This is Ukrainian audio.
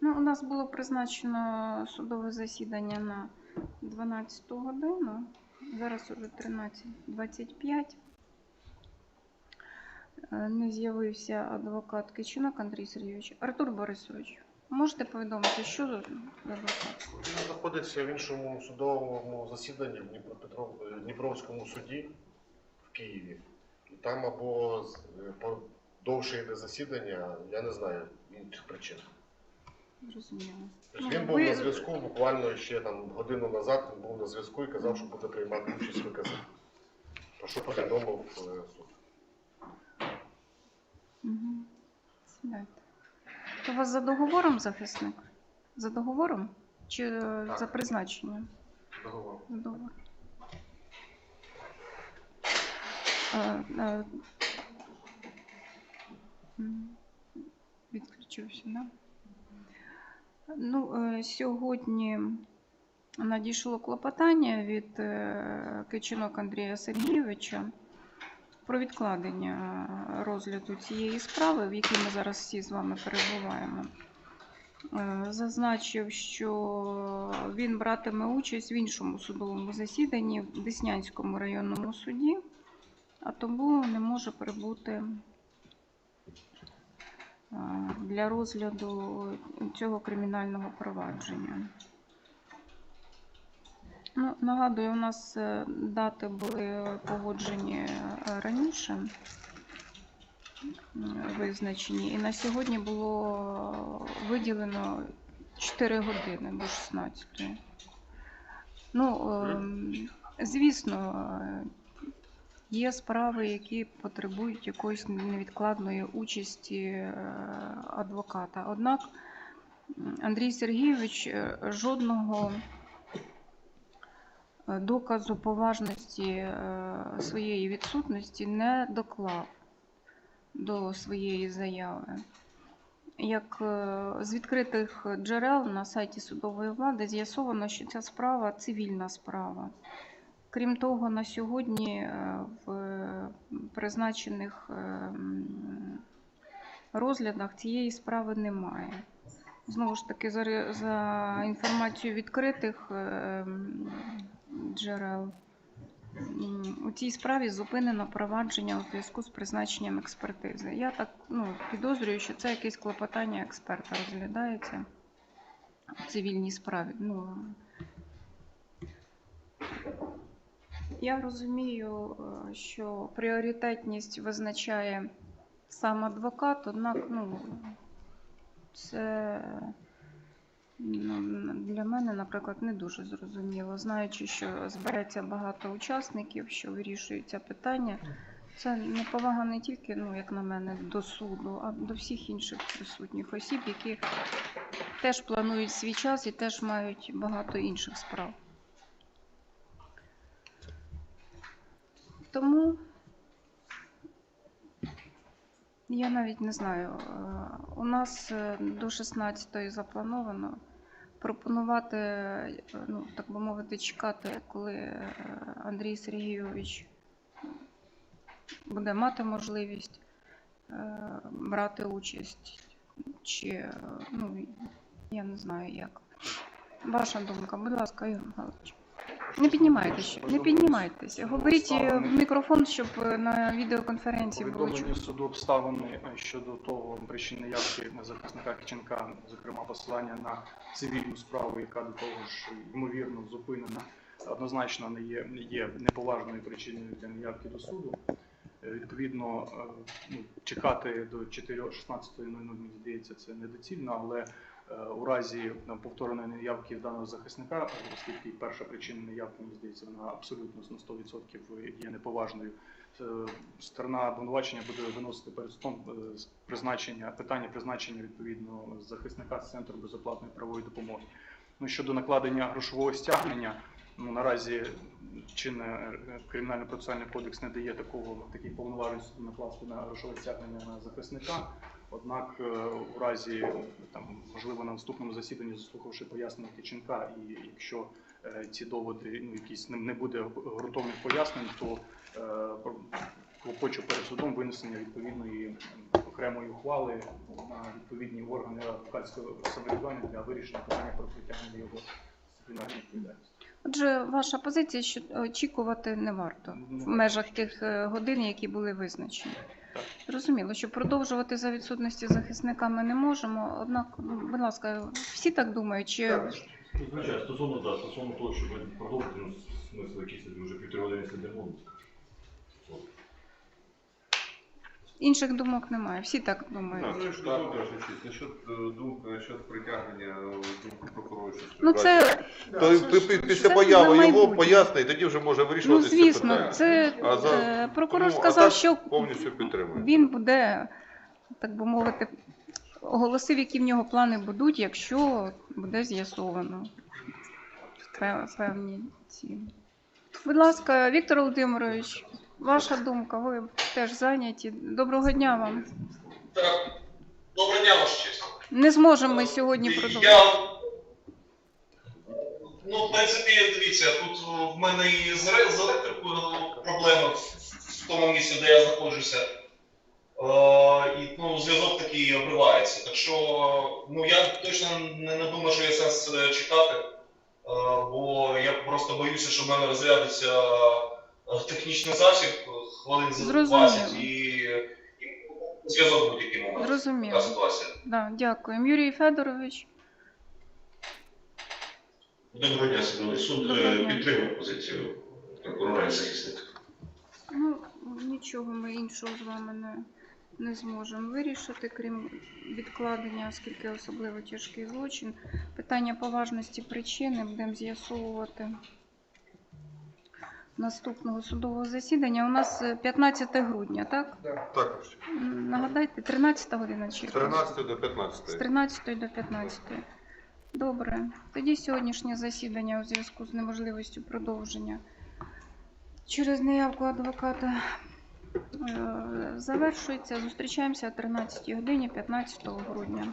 Ну, у нас було призначено судове засідання на 12 годину. Зараз уже 13.25. Е, Не з'явився адвокат Кичинок Андрій Сергійович. Артур Борисович, можете повідомити, що за адвокат? Він знаходиться в іншому судовому засіданні в Дніпровському суді в Києві. І там або довше йде засідання, я не знаю інших причин. Зрозуміло. Тобто Ну, він був ви- на зв'язку буквально ще там годину назад. Він був на зв'язку і казав, що буде приймати участь в. Про що повідомив е, суд. Угу. Сідайте. То у вас за договором захисник? За договором? Чи е, Так. за призначенням? Договор. Договор. Е, е, Відключився, да? Ну, сьогодні надійшло клопотання від Кичинок Андрія Сергійовича про відкладення розгляду цієї справи, в якій ми зараз всі з вами перебуваємо. Е, Зазначив, що він братиме участь в іншому судовому засіданні в Деснянському районному суді, а тому не може прибути е, для розгляду цього кримінального провадження. Ну, нагадую, у нас е, дати були погоджені е, раніше визначені, і на сьогодні було виділено 4 години до 16. Ну, ем, звісно, е, є справи, які потребують якоїсь невідкладної участі адвоката. Однак Андрій Сергійович жодного доказу поважності е, своєї відсутності не доклав до своєї заяви. Як е, з відкритих джерел на сайті судової влади з'ясовано, що ця справа цивільна справа. Крім того, на сьогодні е, в призначених розглядах цієї справи немає. Знову ж таки, за, інформацією відкритих джерел, у цій справі зупинено провадження у зв'язку з призначенням експертизи. Я так ну, підозрюю, що це якесь клопотання експерта розглядається у цивільній справі. Ну, я розумію, е, що пріоритетність визначає сам адвокат, однак ну, це для мене, наприклад, не дуже зрозуміло. Знаючи, що збереться багато учасників, що вирішується питання, це неповага не тільки, ну, як на мене, до суду, а до всіх інших присутніх осіб, які теж планують свій час і теж мають багато інших справ. Тому я навіть не знаю. е, У нас е, до 16-ї заплановано пропонувати, е, ну, так би мовити, чекати, коли е, Андрій Сергійович буде мати можливість е, брати участь. Чи, ну, я не знаю як. Ваша думка, будь ласка, Ігор Михайлович. Не піднімайтеся, не піднімайтеся. Говоріть в мікрофон, щоб на відеоконференції було чути. суду обставини е, щодо того причини явки захисника Киченка, зокрема посилання на цивільну справу, яка до того ж ймовірно зупинена, однозначно не є, є неповажною причиною для неявки до суду. Е, Відповідно, е, ну, чекати до 4.16.00, мені здається, це недоцільно, але у разі е, повтореної неявки даного захисника, оскільки перша причина неявки, мені здається, вона абсолютно на 100% є неповажною, е, сторона обвинувачення буде виносити перед судом е, призначення питання призначення відповідно захисника з центру безоплатної правової допомоги. Ну щодо накладення грошового стягнення, Ну, наразі чинне е, кримінально-процесуальний кодекс не дає такого таких повноважень накласти на грошове стягнення на захисника. Однак, е, у разі там можливо на наступному засіданні, заслухавши пояснення Киченка, і якщо е, ці доводи ну якісь не, буде ґрунтовних пояснень, то е, клопочу перед судом винесення відповідної окремої ухвали на відповідні органи адвокатського самоврядування для вирішення питання про притягнення його дисциплінарної відповідальності. Отже, ваша позиція, що очікувати не варто в межах тих годин, які були визначені. Зрозуміло, що продовжувати за відсутності захисника ми не можемо. Однак, ну, будь ласка, всі так думають, чи Ну, Звичайно, стосовно, да, стосовно того, щоб продовжити, ну, смисл якийсь вже півтори години сидимо. Інших думок немає. Всі так думають. Ну, що ваша честь, насчет е, думки, насчет притягнення Ну це То це пи- це після на появи його майбутнє. пояснення, і тоді вже може Ну, звісно, це А за- е, прокурор Тому, а сказав, так що повністю він буде, так би мовити, оголосив, які в нього плани будуть, якщо буде з'ясовано пе- певні ці. Будь ласка, Віктор Володимирович, ваша думка, ви теж зайняті. Доброго дня вам. Так, доброго дня, ваша честь. Не зможемо ми сьогодні Я, продовжити. Ну, в принципі, дивіться, тут в мене і з електрикою проблеми в, тому місці, де я знаходжуся. Е, і ну, зв'язок такий обривається. Так що ну, я точно не, не думаю, що є сенс е, чекати, е, бо я просто боюся, що в мене розрядиться е, технічний засіб е, хвилин за 20 і, і зв'язок будь-який момент. Зрозуміло. Така ситуація. Да, дякую. Юрій Федорович. Доброго дня, Сергій Суд Доброго е, дня. підтримує позицію прокурора і захисника. Ну, нічого ми іншого з вами не, не зможемо вирішити, крім відкладення, оскільки особливо тяжкий злочин. Питання поважності причини будемо з'ясовувати наступного судового засідання. У нас е, 15 грудня, так? Так, Нагадайте, 13 година чи з 13 до з 13 до 15. Добре. Тоді сьогоднішнє засідання у зв'язку з неможливістю продовження через неявку адвоката е, завершується. Зустрічаємося о 13 годині 15 грудня.